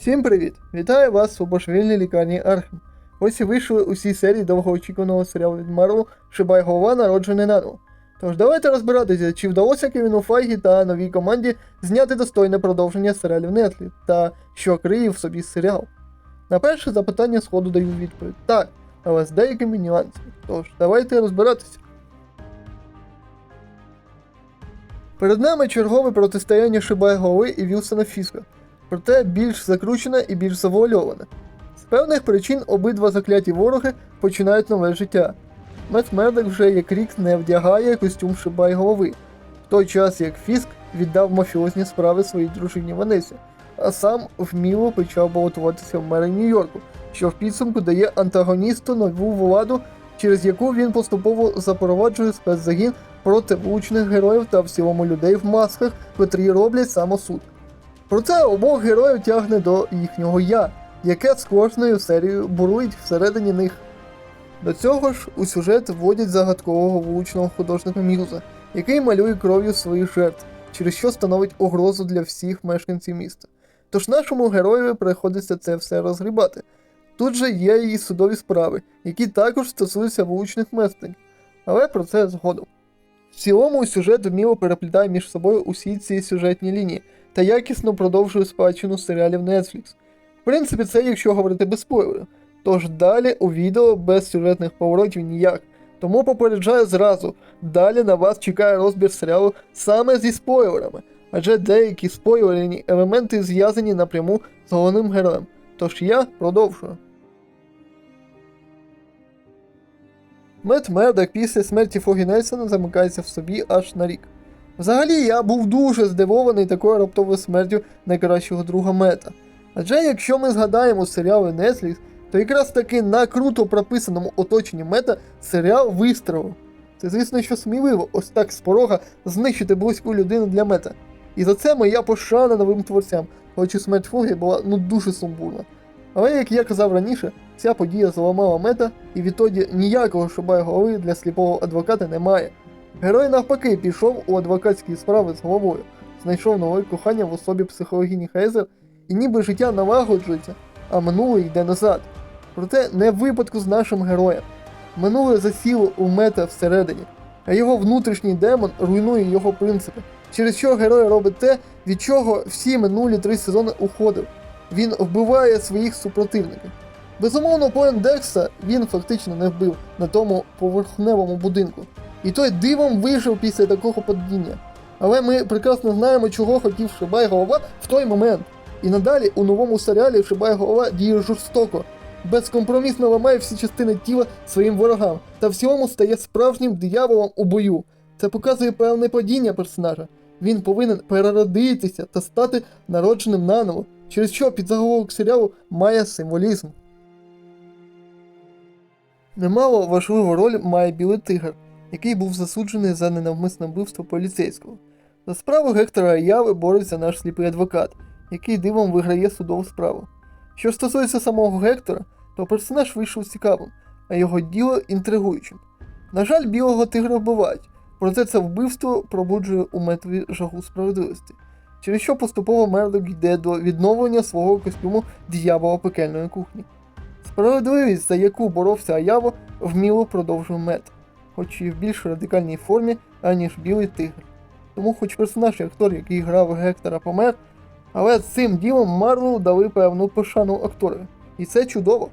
Всім привіт! Вітаю вас у божевільній лікарні Архем. Ось і вийшли усі серії довгоочікуваного серіалу від Марвел Шибай голова народжений наново. Тож давайте розбиратися, чи вдалося Кевіну Файгі та новій команді зняти достойне продовження серіалів Нетлі та що криє в собі серіал. На перше запитання сходу даю відповідь так, але з деякими нюансами. Тож, давайте розбиратися. Перед нами чергове протистояння Шибай голови і Вілсона Фіска, проте більш закручене і більш завуальоване. З певних причин обидва закляті вороги починають нове життя. Мет вже як рік не вдягає костюм Шибай голови, в той час як Фіск віддав мафіозні справи своїй дружині Ванесі, а сам вміло почав балотуватися в мери Нью-Йорку, що в підсумку дає антагоністу нову владу, через яку він поступово запроваджує спецзагін проти влучних героїв та в цілому людей в масках, котрі роблять самосуд. Проте обох героїв тягне до їхнього я, яке з кожною серією бурують всередині них. До цього ж у сюжет вводять загадкового влучного художника Мюза, який малює кров'ю своїх жертв, через що становить угрозу для всіх мешканців міста. Тож нашому героєві приходиться це все розгрібати. Тут же є і судові справи, які також стосуються влучних месників, але про це згодом. В цілому сюжет вміло переплітає між собою усі ці сюжетні лінії та якісно продовжує спадщину серіалів Netflix. В принципі, це якщо говорити без спойлерів. Тож далі у відео без сюжетних поворотів ніяк. Тому попереджаю зразу, далі на вас чекає розбір серіалу саме зі спойлерами, адже деякі спойлерні елементи зв'язані напряму з головним героєм. Тож я продовжую. Мет Мердок після смерті Фогі Нельсона замикається в собі аж на рік. Взагалі, я був дуже здивований такою раптовою смертю найкращого друга Мета. Адже якщо ми згадаємо серіали Netflix, то якраз таки на круто прописаному оточенні мета серіал вистрілив. Це, звісно, що сміливо, ось так з порога знищити близьку людину для мета. І за це моя пошана новим творцям, хоч і смерть Фогі була ну дуже сумбурна. Але як я казав раніше, ця подія зламала мета, і відтоді ніякого шибай голови для сліпого адвоката немає. Герой навпаки пішов у адвокатські справи з головою, знайшов нове кохання в особі психологіні Хейзер, і ніби життя налагоджується, а минуле йде назад. Проте не в випадку з нашим героєм. Минуле засіло у мета всередині, а його внутрішній демон руйнує його принципи, через що герой робить те, від чого всі минулі три сезони уходив. Він вбиває своїх супротивників. Безумовно, поен Декса він фактично не вбив на тому поверхневому будинку. І той дивом вижив після такого падіння. Але ми прекрасно знаємо, чого хотів Шибай голова в той момент. І надалі у новому серіалі Шибай голова діє жорстоко, безкомпромісно ламає всі частини тіла своїм ворогам та в цілому стає справжнім дияволом у бою. Це показує певне падіння персонажа. Він повинен переродитися та стати народженим наново, через що підзаголовок серіалу має символізм. Немало важливу роль має білий тигр, який був засуджений за ненавмисне вбивство поліцейського. За справу Гектора Яви бореться наш сліпий адвокат, який дивом виграє судову справу. Що стосується самого Гектора, то персонаж вийшов цікавим, а його діло інтригуючим. На жаль, білого тигра вбивають, проте це вбивство пробуджує у метові жагу справедливості, через що поступово Мердок йде до відновлення свого костюму діявола пекельної кухні. Справедливість, за яку боровся Аяво, вміло продовжує мет, хоч і в більш радикальній формі, аніж білий тигр. Тому, хоч персонаж і актор, який грав Гектора, помер, але цим ділом Марвел дали певну пошану актору. І це чудово.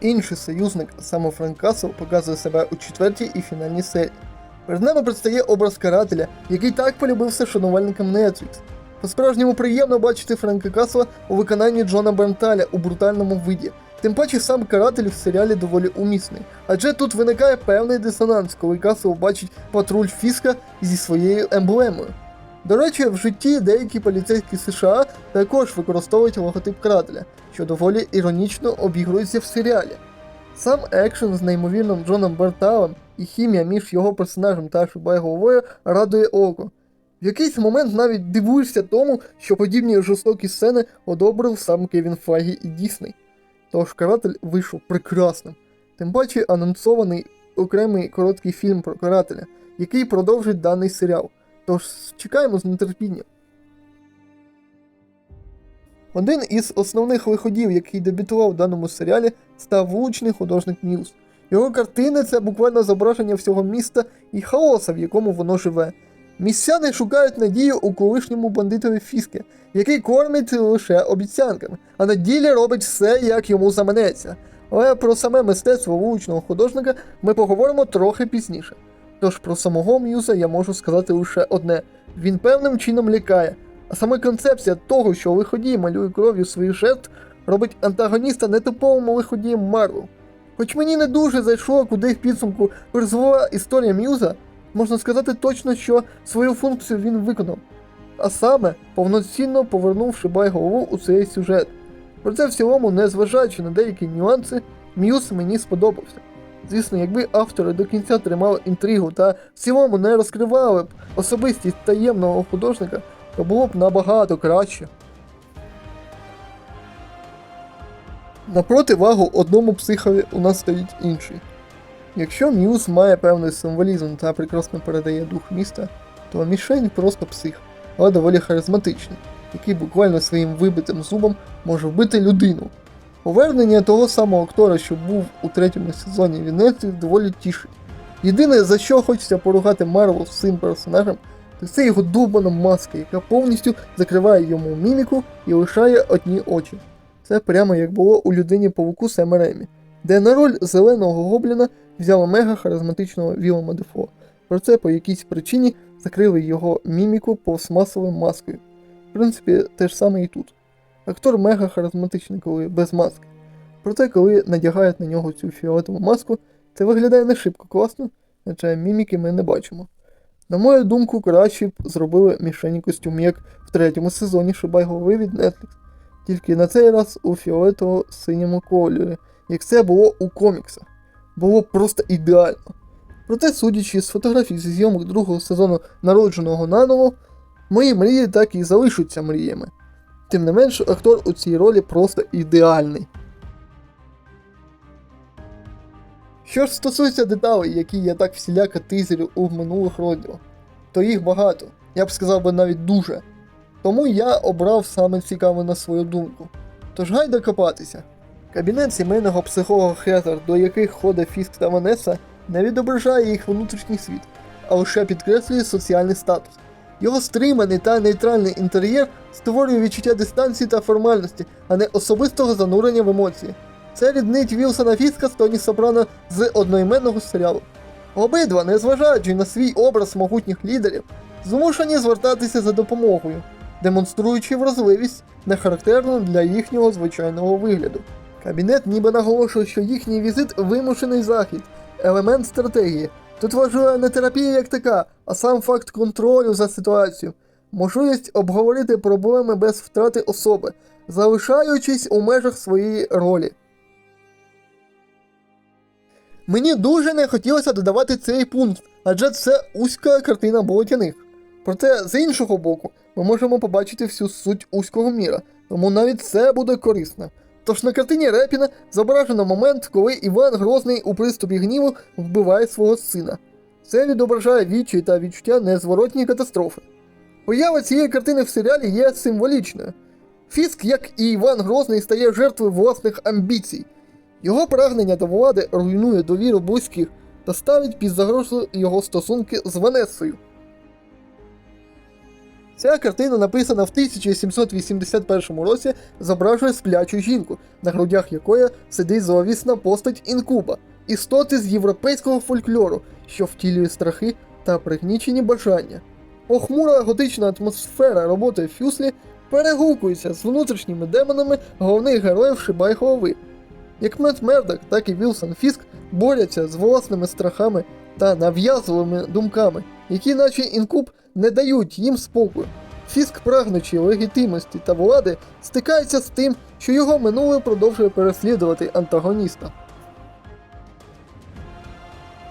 Інший союзник, саме Френк Касл, показує себе у четвертій і фінальній серії. Перед нами предстає образ карателя, який так полюбився шанувальникам Netflix. По-справжньому приємно бачити Френка Касла у виконанні Джона Бенталя у брутальному виді. Тим паче сам каратель в серіалі доволі умісний. Адже тут виникає певний дисонанс, коли Касл бачить патруль Фіска зі своєю емблемою. До речі, в житті деякі поліцейські США також використовують логотип карателя, що доволі іронічно обігрується в серіалі. Сам екшен з неймовірним Джоном Берталем і хімія між його персонажем та Шибай головою радує око. В якийсь момент навіть дивуєшся тому, що подібні жорстокі сцени одобрив сам Кевін Файгі і Дісней. Тож каратель вийшов прекрасним. Тим паче анонсований окремий короткий фільм про карателя, який продовжить даний серіал. Тож чекаємо з нетерпінням. Один із основних виходів, який дебютував в даному серіалі, став вуличний художник М'юз. Його картини це буквально зображення всього міста і хаоса, в якому воно живе. Містяни шукають надію у колишньому бандитові Фіске, який кормить лише обіцянками, а на ділі робить все, як йому заманеться. Але про саме мистецтво вуличного художника ми поговоримо трохи пізніше. Тож про самого М'юза я можу сказати лише одне: він певним чином лякає, а саме концепція того, що лиходій малює кров'ю своїх жертв, робить антагоніста нетиповим лиходієм Марвел. Хоч мені не дуже зайшло, куди в підсумку призвела історія М'юза, можна сказати точно, що свою функцію він виконав. А саме повноцінно повернув Шибай у цей сюжет. Проте в цілому, незважаючи на деякі нюанси, М'юз мені сподобався. Звісно, якби автори до кінця тримали інтригу та в цілому не розкривали б особистість таємного художника, то було б набагато краще. На противагу одному психові у нас стоїть інший. Якщо М'юз має певний символізм та прекрасно передає дух міста, то Мішень просто псих, але доволі харизматичний, який буквально своїм вибитим зубом може вбити людину. Повернення того самого актора, що був у третьому сезоні Вінеці, доволі тішить. Єдине, за що хочеться поругати Марвел з цим персонажем, то це його довбана маска, яка повністю закриває йому міміку і лишає одні очі. Це прямо як було у людині павуку Сема Ремі, де на роль зеленого гобліна взяла мега харизматичного Вілома Дефо. Проте по якійсь причині закрили його міміку пластмасовою маскою. В принципі, те ж саме і тут. Актор мега харизматичний, коли без маски. Проте, коли надягають на нього цю фіолетову маску, це виглядає не шибко класно, адже міміки ми не бачимо. На мою думку, краще б зробили мішені костюм, як в третьому сезоні Шибай від Netflix. Тільки на цей раз у фіолетово-синьому кольорі, як це було у коміксах. Було просто ідеально. Проте, судячи з фотографій зі зйомок другого сезону народженого наново, мої мрії так і залишаться мріями. Тим не менш, актор у цій ролі просто ідеальний. Що ж стосується деталей, які я так всіляко тизерю у минулих розділах, то їх багато, я б сказав би навіть дуже. Тому я обрав саме цікаве на свою думку. Тож гайда копатися. Кабінет сімейного психолога Хезер, до яких ходить Фіск та Ванеса, не відображає їх внутрішній світ, а лише підкреслює соціальний статус. Його стриманий та нейтральний інтер'єр створює відчуття дистанції та формальності, а не особистого занурення в емоції. Це ріднить Вілсона Фіска з Тоні Сопрано з одноіменного серіалу. Обидва, незважаючи на свій образ могутніх лідерів, змушені звертатися за допомогою, демонструючи вразливість, не характерну для їхнього звичайного вигляду. Кабінет ніби наголошує, що їхній візит вимушений захід, елемент стратегії. Тут важлива не терапія як така, а сам факт контролю за ситуацією, можливість обговорити проблеми без втрати особи, залишаючись у межах своєї ролі. Мені дуже не хотілося додавати цей пункт, адже це узька картина болотяних. Проте, з іншого боку, ми можемо побачити всю суть узького міра, тому навіть це буде корисно. Тож на картині Репіна зображено момент, коли Іван Грозний у приступі гніву вбиває свого сина. Це відображає відчай та відчуття незворотньої катастрофи. Поява цієї картини в серіалі є символічною. Фіск, як і Іван Грозний, стає жертвою власних амбіцій. Його прагнення до влади руйнує довіру близьких та ставить під загрозу його стосунки з Ванесою. Ця картина, написана в 1781 році, зображує сплячу жінку, на грудях якої сидить зловісна постать інкуба, істоти з європейського фольклору, що втілює страхи та пригнічені бажання. Похмура готична атмосфера роботи Фюслі перегукується з внутрішніми демонами головних героїв Шибай голови. Як Мет Мердок, так і Вілсон Фіск борються з власними страхами та нав'язливими думками, які, наче інкуб, не дають їм спокою. Фіск, прагнучи легітимності та влади, стикається з тим, що його минуле продовжує переслідувати антагоніста.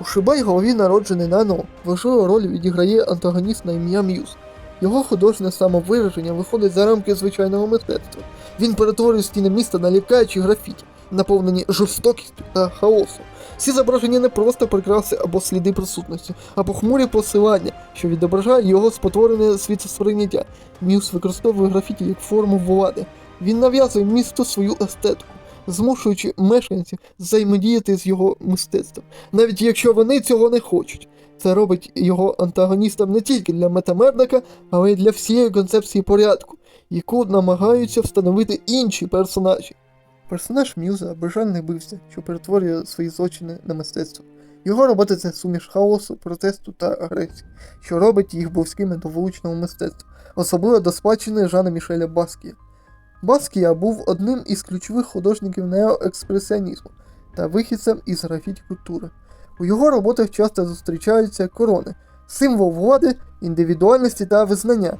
У Шибай голові народжений нано важливу роль відіграє антагоніст на ім'я М'юз. Його художнє самовираження виходить за рамки звичайного мистецтва. Він перетворює стіни міста на лякаючі графіті, наповнені жорстокістю та хаосом. Всі зображення не просто прикраси або сліди присутності, а похмурі посилання, що відображає його спотворене світосприйняття. Мюс використовує графіті як форму влади, Він нав'язує місту свою естетику, змушуючи мешканців взаємодіяти з його мистецтвом, навіть якщо вони цього не хочуть. Це робить його антагоністом не тільки для метамердака, але й для всієї концепції порядку, яку намагаються встановити інші персонажі. Персонаж Мюза бажальний бився, що перетворює свої злочини на мистецтво. Його робота це суміш хаосу, протесту та агресії, що робить їх близькими до вуличного мистецтва, особливо до спадщини Жана Мішеля Баскія. Баскія був одним із ключових художників неоекспресіонізму та вихідцем із графіті культури. У його роботах часто зустрічаються корони, символ влади, індивідуальності та визнання.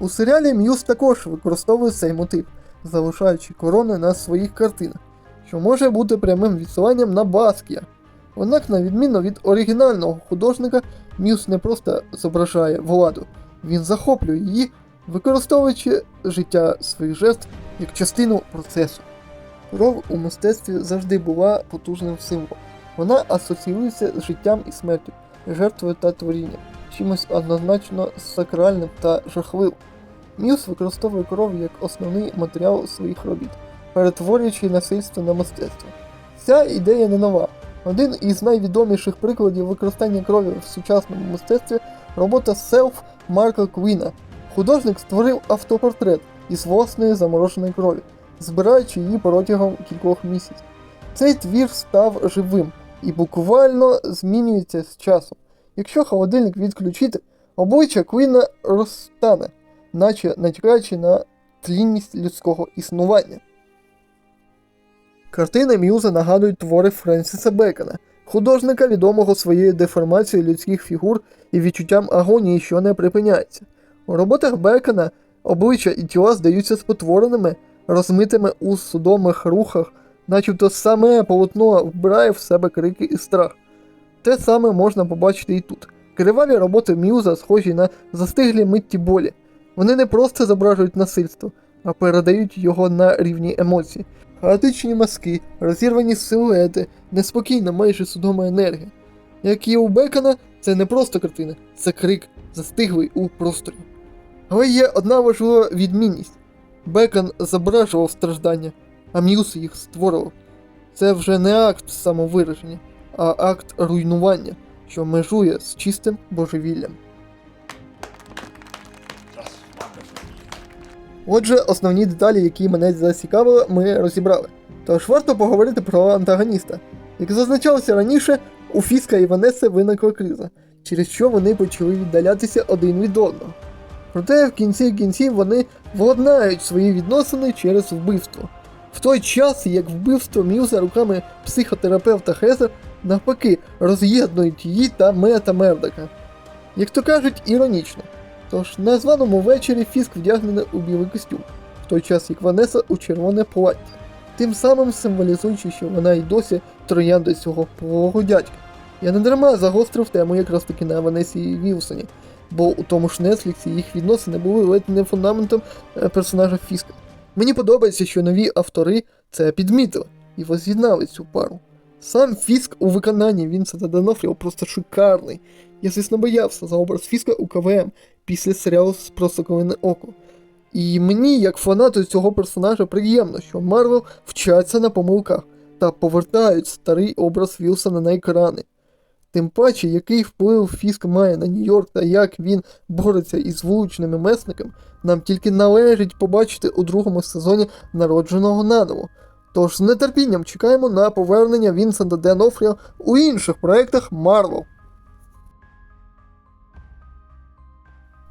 У серіалі М'юз також використовує цей мотив, залишаючи корони на своїх картинах, що може бути прямим відсиланням на Баскія. Однак, на відміну від оригінального художника, М'юз не просто зображає владу, він захоплює її, використовуючи життя своїх жертв як частину процесу. Кров у мистецтві завжди була потужним символом. Вона асоціюється з життям і смертю, жертвою та творінням, чимось однозначно сакральним та жахливим. М'юз використовує кров як основний матеріал своїх робіт, перетворюючи насильство на мистецтво. Ця ідея не нова. Один із найвідоміших прикладів використання крові в сучасному мистецтві робота Селф Марка Квіна. Художник створив автопортрет із власної замороженої крові, збираючи її протягом кількох місяців. Цей твір став живим і буквально змінюється з часом. Якщо холодильник відключити, обличчя Квіна розтане, наче натякаючи на тлінність людського існування. Картини Мюза нагадують твори Френсіса Бекона, художника, відомого своєю деформацією людських фігур і відчуттям агонії, що не припиняється. У роботах Бекона обличчя і тіла здаються спотвореними, розмитими у судомих рухах, начебто саме полотно вбирає в себе крики і страх. Те саме можна побачити і тут. Криваві роботи Мюза схожі на застиглі митті болі. Вони не просто зображують насильство, а передають його на рівні емоцій. Хаотичні маски, розірвані силуети, неспокійна майже судома енергія. Як і у Бекона, це не просто картина, це крик, застиглий у просторі. Але є одна важлива відмінність: Бекон зображував страждання, а М'юз їх створював. Це вже не акт самовираження, а акт руйнування, що межує з чистим божевіллям. Отже, основні деталі, які мене зацікавили, ми розібрали. Тож варто поговорити про антагоніста. Як зазначалося раніше, у Фіска і Ванеси виникла криза, через що вони почали віддалятися один від одного. Проте в кінці кінців вони владнають свої відносини через вбивство. В той час, як вбивство Мюза руками психотерапевта Хезер навпаки роз'єднують її та Мета Мердака. Як то кажуть, іронічно. Тож на званому вечорі Фіск вдягнений у білий костюм, в той час як Ванеса у червоне плаття, тим самим символізуючи, що вона й досі троянда цього полового дядька. Я не дарма загострив тему якраз таки на Ванесі і Вілсоні, бо у тому ж Нетфліксі їх відносини були ледь не фундаментом е, персонажа Фіска. Мені подобається, що нові автори це підмітили і воз'єднали цю пару. Сам Фіск у виконанні Вінсента Денофріо просто шикарний. Я, звісно, боявся за образ Фіска у КВМ після серіалу про Соколине Око. І мені, як фанату цього персонажа, приємно, що Марвел вчаться на помилках та повертають старий образ Вілсона на екрани. Тим паче, який вплив Фіск має на Нью-Йорк та як він бореться із вуличними месниками, нам тільки належить побачити у другому сезоні народженого наново. Тож з нетерпінням чекаємо на повернення Вінсента Денофріо у інших проєктах Марвел.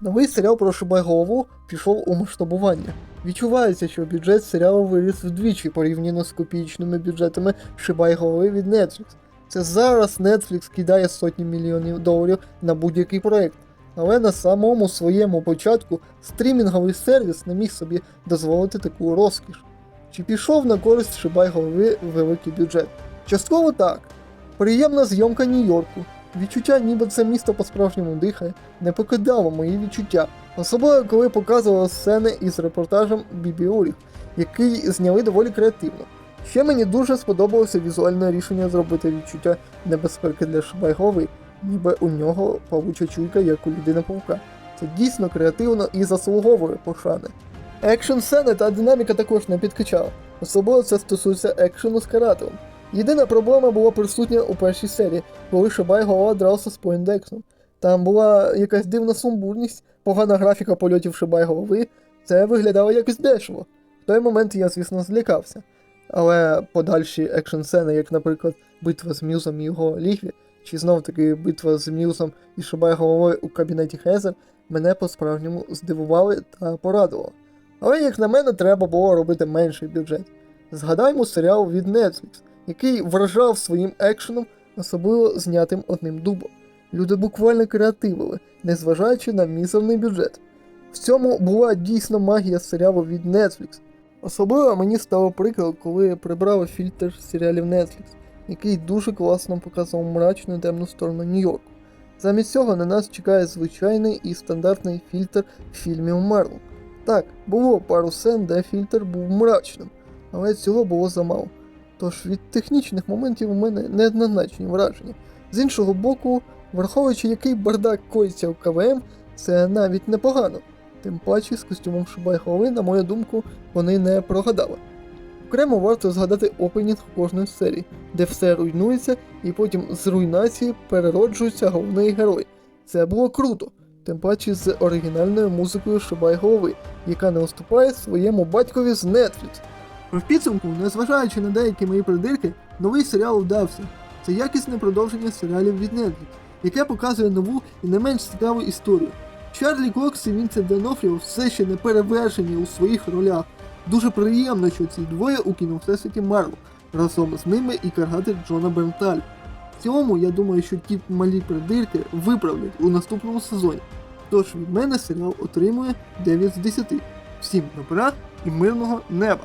Новий серіал про Шибайголову пішов у масштабування. Відчувається, що бюджет серіалу виріс вдвічі порівняно з копійчними бюджетами Шибайголови від Netflix. Це зараз Netflix кидає сотні мільйонів доларів на будь-який проект. Але на самому своєму початку стрімінговий сервіс не міг собі дозволити таку розкіш. Чи пішов на користь Шибайголови великий бюджет? Частково так. Приємна зйомка Нью-Йорку. Відчуття, ніби це місто по-справжньому дихає, не покидало мої відчуття. Особливо коли показували сцени із репортажем Бібі Уріх, який зняли доволі креативно. Ще мені дуже сподобалося візуальне рішення зробити відчуття небезпеки для Шибайгови, ніби у нього павуча чуйка, як у людина павука. Це дійсно креативно і заслуговує пошани. Екшн сцени та динаміка також не підкачала. Особливо це стосується екшену з карателем. Єдина проблема була присутня у першій серії, коли Шибай голова дрався з Поіндексом. Там була якась дивна сумбурність, погана графіка польотів Шибай голови, це виглядало якось дешево. В той момент я, звісно, злякався. Але подальші екшн сцени, як, наприклад, битва з Мюзом і його лігві, чи знов таки битва з Мюзом і Шибай головою у кабінеті Хезер, мене по-справжньому здивували та порадували. Але, як на мене, треба було робити менший бюджет. Згадаймо серіал від Netflix, який вражав своїм екшеном, особливо знятим одним дубом. Люди буквально креативили, незважаючи на мізерний бюджет. В цьому була дійсно магія серіалу від Netflix. Особливо мені стало прикро, коли прибрали фільтр серіалів Netflix, який дуже класно показував мрачну і темну сторону Нью-Йорку. Замість цього на нас чекає звичайний і стандартний фільтр фільмів Марвел. Так, було пару сцен, де фільтр був мрачним, але цього було замало. Тож від технічних моментів у мене неоднозначні враження. З іншого боку, враховуючи який бардак коїться в КВМ, це навіть непогано. Тим паче з костюмом Шибай голови, на мою думку, вони не прогадали. Окремо варто згадати опенінг кожної серії, де все руйнується, і потім з руйнації перероджується головний герой. Це було круто, тим паче з оригінальною музикою Шибай голови, яка не уступає своєму батькові з Netflix. В підсумку, незважаючи на деякі мої придирки, новий серіал вдався. Це якісне продовження серіалів від Netflix, яке показує нову і не менш цікаву історію. Чарлі Кокс і Вінсент Денофріо все ще не перевершені у своїх ролях. Дуже приємно, що ці двоє у кіно всесвіті Марвел разом з ними і каргати Джона Берталь. В цілому, я думаю, що ті малі придирки виправлять у наступному сезоні. Тож від мене серіал отримує 9 з 10. Всім добра і мирного неба!